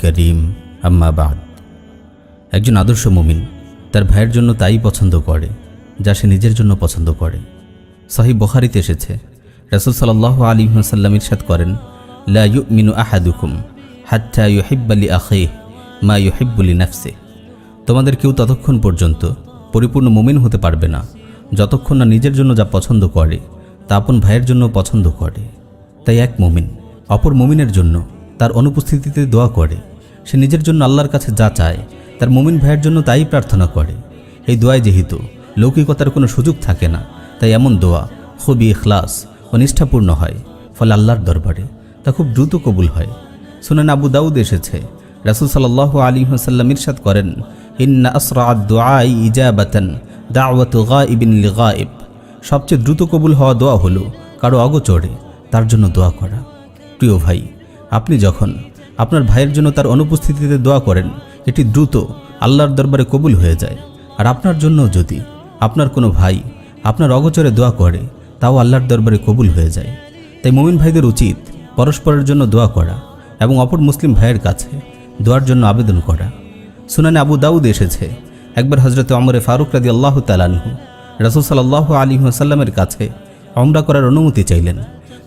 করিম, আম্মা বাদ। একজন আদর্শ মুমিন তার ভাইয়ের জন্য তাই পছন্দ করে, যা সে নিজের জন্য পছন্দ করে। সাহি বখারিতে এসেছে, রসুল সাল্লাহ আলী সাল্লাম ইরশাদ করেন, লা মিনু আখে মা ইউহিব্বুলি নাফসে তোমাদের কেউ ততক্ষণ পর্যন্ত পরিপূর্ণ মুমিন হতে পারবে না, যতক্ষণ না নিজের জন্য যা পছন্দ করে, তা আপন ভাইয়ের জন্য পছন্দ করে। তাই এক মুমিন। অপর মুমিনের জন্য তার অনুপস্থিতিতে দোয়া করে। সে নিজের জন্য আল্লাহর কাছে যা চায়, তার মুমিন ভাইয়ের জন্য তাই প্রার্থনা করে। এই দোয়ায় যেহেতু লৌকিকতার কোনো সুযোগ থাকে না, তাই এমন দোয়া খুবই ইখলাস ও নিষ্ঠাপূর্ণ হয়, ফলে আল্লাহর দরবারে তা খুব দ্রুত কবুল হয়। শুনেন আবু দাউদ এসেছে, রাসুল সাল্লাহ আলী হাসাল্লাম ইরশাদ করেন, ইন্না আসরা দোয়াই ইজাবাতান দাওয়াত গা ইবিন গায়েব। সবচেয়ে দ্রুত কবুল হওয়া দোয়া হলো কারও অগোচরে তার জন্য দোয়া করা। প্রিয় ভাই, আপনি যখন আপনার ভাইয়ের জন্য তার অনুপস্থিতিতে দোয়া করেন, এটি দ্রুত আল্লাহর দরবারে কবুল হয়ে যায়। আর আপনার জন্য যদি আপনার কোনো ভাই আপনার অগোচরে দোয়া করে, তাও আল্লাহর দরবারে কবুল হয়ে যায়। তাই মুমিন ভাইদের উচিত পরস্পরের জন্য দোয়া করা এবং অপর মুসলিম ভাইয়ের কাছে দোয়ার জন্য আবেদন করা। সুনানে আবু দাউদ এসেছে, একবার হজরত অমরে ফারুক রাদি আল্লাহ তালানহু রাসুল সাল্লাহ আলী সাল্লামের কাছে অমরা করার অনুমতি চাইলেন।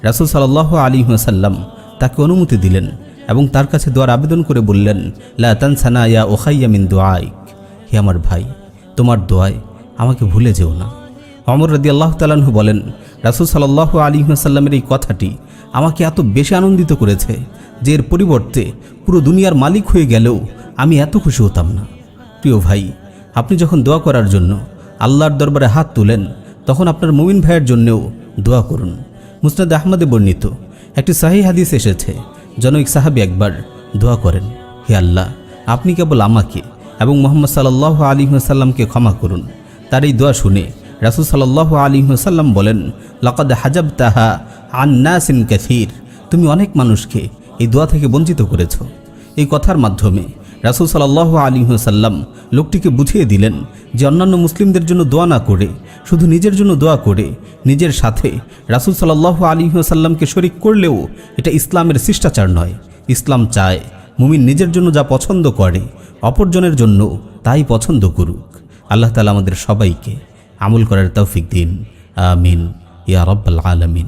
রাসুল সাল্লাহ আলী সাল্লাম তাকে অনুমতি দিলেন এবং তার কাছে দোয়ার আবেদন করে বললেন, লা তানসানা ইয়া ওখাইয়া মিন দোয়াইক হে আমার ভাই, তোমার দোয়ায় আমাকে ভুলে যেও না। অমর রদি আল্লাহ তালাহু বলেন, রাসুল সাল্লাহ আলী সাল্লামের এই কথাটি আমাকে এত বেশি আনন্দিত করেছে যে এর পরিবর্তে পুরো দুনিয়ার মালিক হয়ে গেলেও আমি এত খুশি হতাম না। প্রিয় ভাই, আপনি যখন দোয়া করার জন্য আল্লাহর দরবারে হাত তুলেন, তখন আপনার মুমিন ভাইয়ের জন্যও দোয়া করুন। মুসনাদ আহমদে বর্ণিত একটি সাহি হাদিস এসেছে। জনৈক সাহাবি একবার দোয়া করেন, হে আল্লাহ, আপনি কেবল আমাকে এবং মোহাম্মদ সাল্লাহ আলী সাল্লামকে ক্ষমা করুন। তার এই দোয়া শুনে রাসুল সাল্লাহ আলী সাল্লাম বলেন, লকাদ হাজাব তাহা আন্নাসিন ক্যাথির তুমি অনেক মানুষকে এই দোয়া থেকে বঞ্চিত করেছ। এই কথার মাধ্যমে রাসুল সাল্লাহ আলী সাল্লাম লোকটিকে বুঝিয়ে দিলেন যে অন্যান্য মুসলিমদের জন্য দোয়া না করে, শুধু নিজের জন্য দোয়া করে, নিজের সাথে রাসুল সাল্লাহ আলী সাল্লামকে শরিক করলেও এটা ইসলামের শিষ্টাচার নয়। ইসলাম চায় মুমিন নিজের জন্য যা পছন্দ করে, অপরজনের জন্য তাই পছন্দ করুক। আল্লাহ তালা আমাদের সবাইকে আমল করার তৌফিক দিন। আমিন। ইয়া রব্বাল আলমিন।